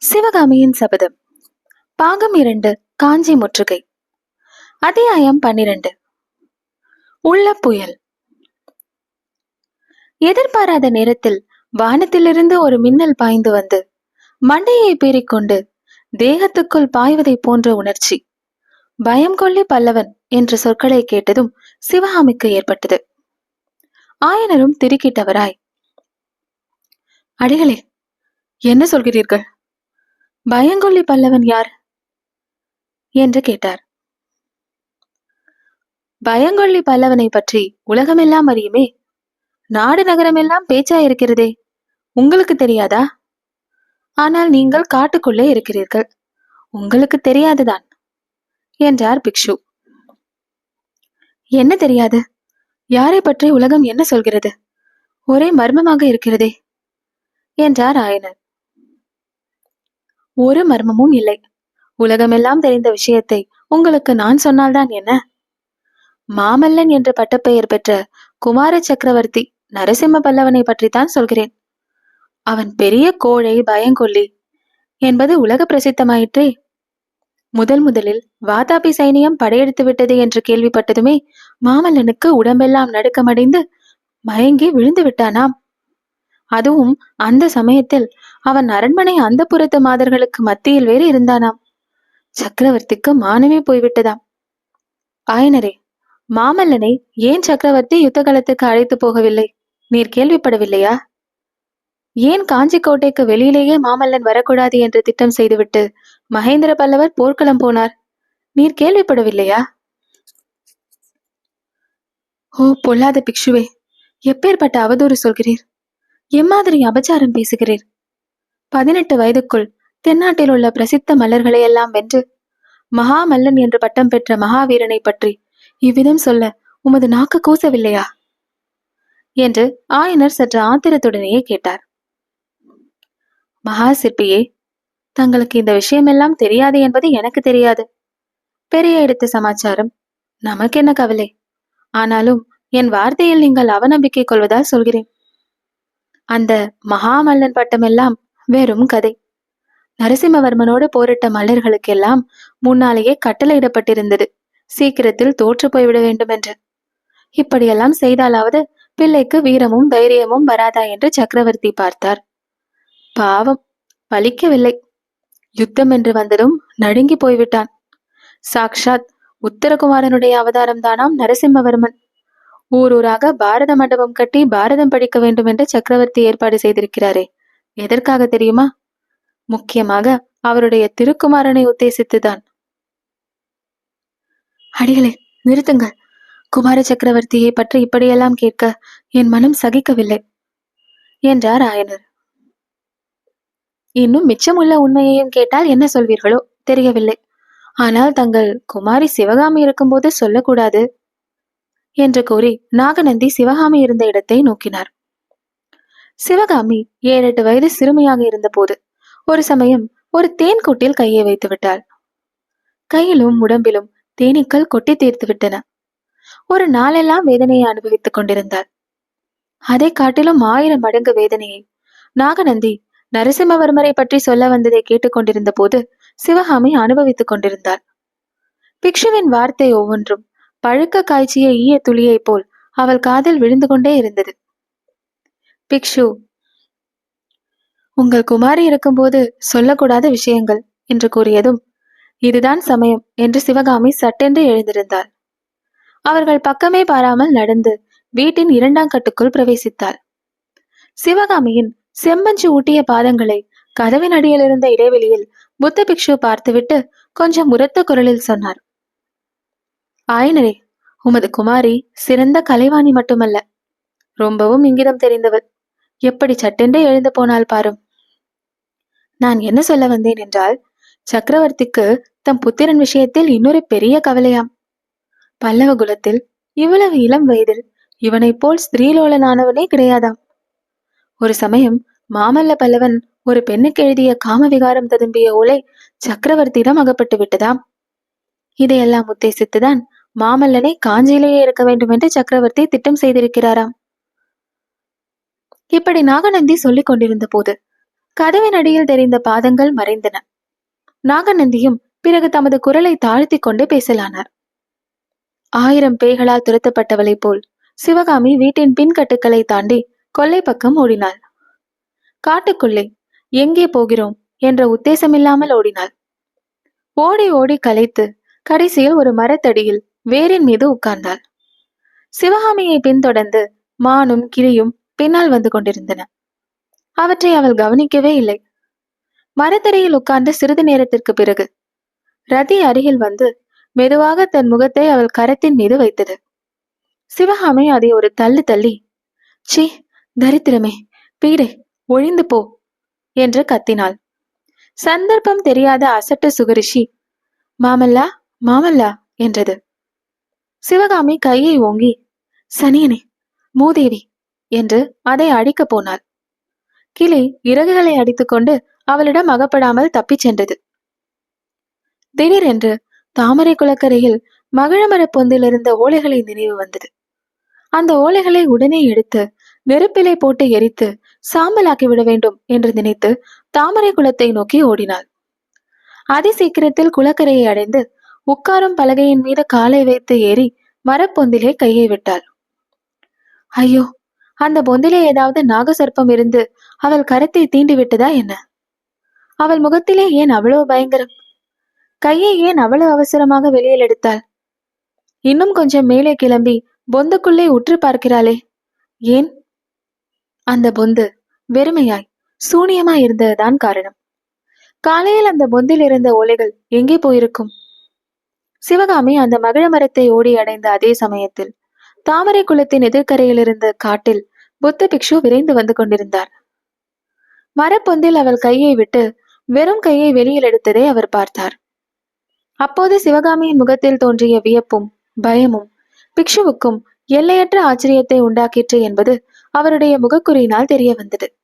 சிவகாமியின் சபதம். பாகம் இரண்டு காஞ்சி முற்றுகை. அத்தியாயம் பன்னிரண்டு. உள்ள புயல். எதிர்பாராத நேரத்தில் வானத்திலிருந்து ஒரு மின்னல் பாய்ந்து வந்து மண்டையை பேறிக்கொண்டு தேகத்துக்குள் பாய்வதை போன்ற உணர்ச்சி. பயம் கொள்ளி பல்லவன் என்ற சொற்களை கேட்டதும் சிவகாமிக்கு ஏற்பட்டது. ஆயனரும் திருக்கிட்டவராய் அடிகளே என்ன சொல்கிறீர்கள்? பயங்கொல்லி பல்லவன் யார்? என்று கேட்டார். பயங்கொல்லி பல்லவனை பற்றி உலகமெல்லாம் அறியுமே? நாடு நகரமெல்லாம் பேச்சா இருக்கிறதே? உங்களுக்கு தெரியாதா? ஆனால் நீங்கள் காட்டுக்குள்ளே இருக்கிறீர்கள். உங்களுக்கு தெரியாதுதான் என்றார் பிக்ஷு. என்ன தெரியாது? யாரை பற்றி உலகம் என்ன சொல்கிறது? ஒரே மர்மமாக இருக்கிறதே என்றார் ஆயனர். ஒரு மர்மமும் இல்லை. உலகமெல்லாம் தெரிந்த விஷயத்தை உங்களுக்கு நான் சொன்னால்தான் என்ன? மாமல்லன் என்ற பட்டப்பெயர் பெற்ற குமார சக்கரவர்த்தி நரசிம்ம பல்லவனை பற்றித்தான் சொல்கிறேன். அவன் பெரிய கோழை பயங்கொல்லி என்பது உலக பிரசித்தமாயிற்றே. முதல் முதலில் வாதாபி சைனியம் படையெடுத்து விட்டது என்று கேள்விப்பட்டதுமே மாமல்லனுக்கு உடம்பெல்லாம் நடுக்கமடைந்து மயங்கி விழுந்து விட்டானாம். அதுவும் அந்த சமயத்தில் அவன் அரண்மனை அந்த புறத்து மாதர்களுக்கு மத்தியில் வேறு இருந்தானாம். சக்கரவர்த்திக்கு மானமே போய்விட்டதாம். ஆயனரே மாமல்லனை ஏன் சக்கரவர்த்தி யுத்த காலத்துக்கு அழைத்து போகவில்லை? நீர் கேள்விப்படவில்லையா? ஏன் காஞ்சி கோட்டைக்கு வெளியிலேயே மாமல்லன் வரக்கூடாது என்று திட்டம் செய்துவிட்டு மகேந்திர பல்லவர் போர்க்களம் போனார்? நீர் கேள்விப்படவில்லையா? ஓ பொல்லாத பிக்ஷுவே எப்பேற்பட்ட அவதூறு சொல்கிறீர்? எம்மாதிரி அபச்சாரம் பேசுகிறீர்? பதினெட்டு வயதுக்குள் தென்னாட்டில் உள்ள பிரசித்த மலர்களை எல்லாம் வென்று மகாமல்லன் என்று பட்டம் பெற்ற மகாவீரனை பற்றி இவ்விதம் சொல்ல உமது நாக்கு கூசவில்லையா என்று ஆயனர் சற்று ஆத்திரத்துடனேயே கேட்டார். மகா சிற்பியே தங்களுக்கு இந்த விஷயமெல்லாம் தெரியாது என்பது எனக்கு தெரியாது. பெரிய எடுத்த சமாச்சாரம். நமக்கு என்ன கவலை? ஆனாலும் என் வார்த்தையில் நீங்கள் அவநம்பிக்கை கொள்வதால் சொல்கிறேன். அந்த மகாமல்லன் பட்டமெல்லாம் வெறும் கதை. நரசிம்மவர்மனோடு போரிட்ட மல்லர்களுக்கெல்லாம் முன்னாலேயே கட்டளையிடப்பட்டிருந்தது. சீக்கிரத்தில் தோற்று போய்விட வேண்டும் என்று இப்படியெல்லாம் செய்தாலாவது பிள்ளைக்கு வீரமும் தைரியமும் வராதா என்று சக்கரவர்த்தி பார்த்தார். பாவம் பலிக்கவில்லை. யுத்தம் என்று வந்ததும் நடுங்கி போய்விட்டான். சாக்ஷாத் உத்தரகுமாரனுடைய அவதாரம் தானாம் நரசிம்மவர்மன். ஊர் ஊராக பாரத மண்டபம் கட்டி பாரதம் படிக்க வேண்டும் என்று சக்கரவர்த்தி ஏற்பாடு செய்திருக்கிறாரே. எதற்காக தெரியுமா? முக்கியமாக அவருடைய திருக்குமாரனை உத்தேசித்துதான். அடிகளே நிறுத்துங்கள். குமார சக்கரவர்த்தியை பற்றி இப்படியெல்லாம் கேட்க என் மனம் சகிக்கவில்லை என்றார் ஆயனர். இன்னும் மிச்சமுள்ள உண்மையையும் கேட்டால் என்ன சொல்வீர்களோ தெரியவில்லை. ஆனால் தங்கள் குமாரி சிவகாமி இருக்கும்போது சொல்லக்கூடாது என்று கூறி நாகநந்தி சிவகாமி இருந்த இடத்தை நோக்கினார். சிவகாமி ஏழெட்டு வயது சிறுமியாக இருந்தபோது ஒரு சமயம் ஒரு தேன் கூட்டில் கையை வைத்து விட்டாள். கையிலும் உடம்பிலும் தேனீக்கள் கொட்டி தீர்த்து விட்டன. ஒரு நாளெல்லாம் வேதனையை அனுபவித்துக் கொண்டிருந்தாள். அதை காட்டிலும் ஆயிரம் மடங்கு வேதனையை நாகநந்தி நரசிம்மவர்மரை பற்றி சொல்ல வந்ததை கேட்டுக்கொண்டிருந்த போது சிவகாமி அனுபவித்துக் கொண்டிருந்தாள். பிக்ஷுவின் வார்த்தை ஒவ்வொன்றும் பழுக்க காய்ச்சிய ஈய துளியைப் போல் அவள் காதில் விழுந்து கொண்டே இருந்தது. பிக்ஷு உங்கள் குமாரி இருக்கும்போது சொல்லக்கூடாத விஷயங்கள் என்று கூறியதும் இதுதான் சமயம் என்று சிவகாமி சட்டென்று எழுந்திருந்தாள். அவர்கள் பக்கமே பாராமல் நடந்து வீட்டின் இரண்டாம் கட்டுக்குள் பிரவேசித்தாள். சிவகாமியின் செம்மஞ்சு ஊட்டிய பாதங்களை கதவின் அடியில் இருந்த இடைவெளியில் புத்த பிக்ஷு பார்த்துவிட்டு கொஞ்சம் உரத்த குரலில் சொன்னார் ஆயனரே உமது குமாரி சிறந்த கலைவாணி மட்டுமல்ல ரொம்பவும் இங்கிதம் தெரிந்தவள். எப்படி சட்டென்று எழுந்து போனால் பாரும். நான் என்ன சொல்ல வந்தேன் என்றால் சக்கரவர்த்திக்கு தம் புத்திரன் விஷயத்தில் இன்னொரு பெரிய கவலையாம். பல்லவ குலத்தில் இவ்வளவு இளம் வயதில் இவனைப் போல் ஸ்திரீலோலனானவனே கிடையாதாம். ஒரு சமயம் மாமல்ல பல்லவன் ஒரு பெண்ணுக்கு எழுதிய காம விகாரம் ததும்பிய ஓலை சக்கரவர்த்தியிடம் அகப்பட்டு விட்டதாம். இதையெல்லாம் உத்தேசித்துதான் மாமல்லனை காஞ்சியிலேயே இருக்க வேண்டும் என்று சக்கரவர்த்தி திட்டம் செய்திருக்கிறாராம். இப்படி நாகநந்தி சொல்லிக் கொண்டிருந்த போது கதவின் அடியில் தெரிந்த பாதங்கள் மறைந்தன. நாகநந்தியும் பிறகு தமது குரலை தாழ்த்தி கொண்டு பேசலானார். ஆயிரம் பேய்களால் துரத்தப்பட்டவளை போல் சிவகாமி வீட்டின் பின்கட்டுக்களை தாண்டி கொல்லை பக்கம் ஓடினாள். காட்டுக்குள்ளே எங்கே போகிறோம்? என்ற உத்தேசமில்லாமல் ஓடினாள். ஓடி ஓடி கலைத்து கடைசியில் ஒரு மரத்தடியில் வேரின் மீது உட்கார்ந்தாள். சிவகாமியை பின்தொடர்ந்து மானும் கிளியும் பின்னால் வந்து கொண்டிருந்தன. அவற்றை அவள் கவனிக்கவே இல்லை. மரத்தடியில் உட்கார்ந்து சிறிது நேரத்திற்கு பிறகு ரதி அருகில் வந்து மெதுவாக தன் முகத்தை அவள் கரத்தின் மீது வைத்தது. சிவகாமி அதை ஒரு தள்ளு தள்ளி சி தரித்திரமே பீடை ஒழிந்து போ என்று கத்தினாள். சந்தர்ப்பம் தெரியாத அசட்டு சுகரிஷி மாமல்லா மாமல்லா என்றது. சிவகாமி கையை ஓங்கி சனியனே மூதேவி என்று அதை அடிக்கப் போனாள். கிளி இறகுகளை அடித்துக்கொண்டு அவளிடம் அகப்படாமல் தப்பிச் சென்றது. திடீரென்று தாமரை குளக்கரையில் மகிழமரப் பொந்திலிருந்த ஓலைகளை நினைவு வந்தது. அந்த ஓலைகளை உடனே எடுத்து நெருப்பிலை போட்டு எரித்து சாம்பலாக்கி விட வேண்டும் என்று நினைத்து தாமரை குளத்தை நோக்கி ஓடினாள். அதி சீக்கிரத்தில் குளக்கரையை அடைந்து உட்காரும் பலகையின் மீது காலை வைத்து ஏறி மரப்பொந்திலே கையை விட்டாள். ஐயோ அந்த பொந்திலே ஏதாவது நாகசர்ப்பம் இருந்து அவள் கரத்தை தீண்டி விட்டதா என்ன? அவள் முகத்திலே ஏன் அவ்வளவு பயங்கரம்? கையை ஏன் அவ்வளவு அவசரமாக வெளியில் எடுத்தாள்? இன்னும் கொஞ்சம் மேலே கிளம்பி பொந்துக்குள்ளே உற்று பார்க்கிறாளே. ஏன்? அந்த பொந்து வெறுமையாய் சூனியமாய் இருந்ததுதான் காரணம். காலையில் அந்த பொந்தில் இருந்த ஓலைகள் எங்கே போயிருக்கும்? சிவகாமி அந்த மகிழ மரத்தை ஓடி அடைந்த அதே சமயத்தில் தாமரை குளத்தின் எதிர்க்கரையில் இருந்த காட்டில் புத்த பிக்ஷு விரைந்து வந்து கொண்டிருந்தார். மரப்பொந்தில் அவள் கையை விட்டு வெறும் கையை வெளியில் எடுத்ததை அவர் பார்த்தார். அப்போது சிவகாமியின் முகத்தில் தோன்றிய வியப்பும் பயமும் பிக்ஷுவுக்கும் எல்லையற்ற ஆச்சரியத்தை உண்டாக்கிற்று என்பது அவருடைய முகக்குறியினால் தெரிய வந்தது.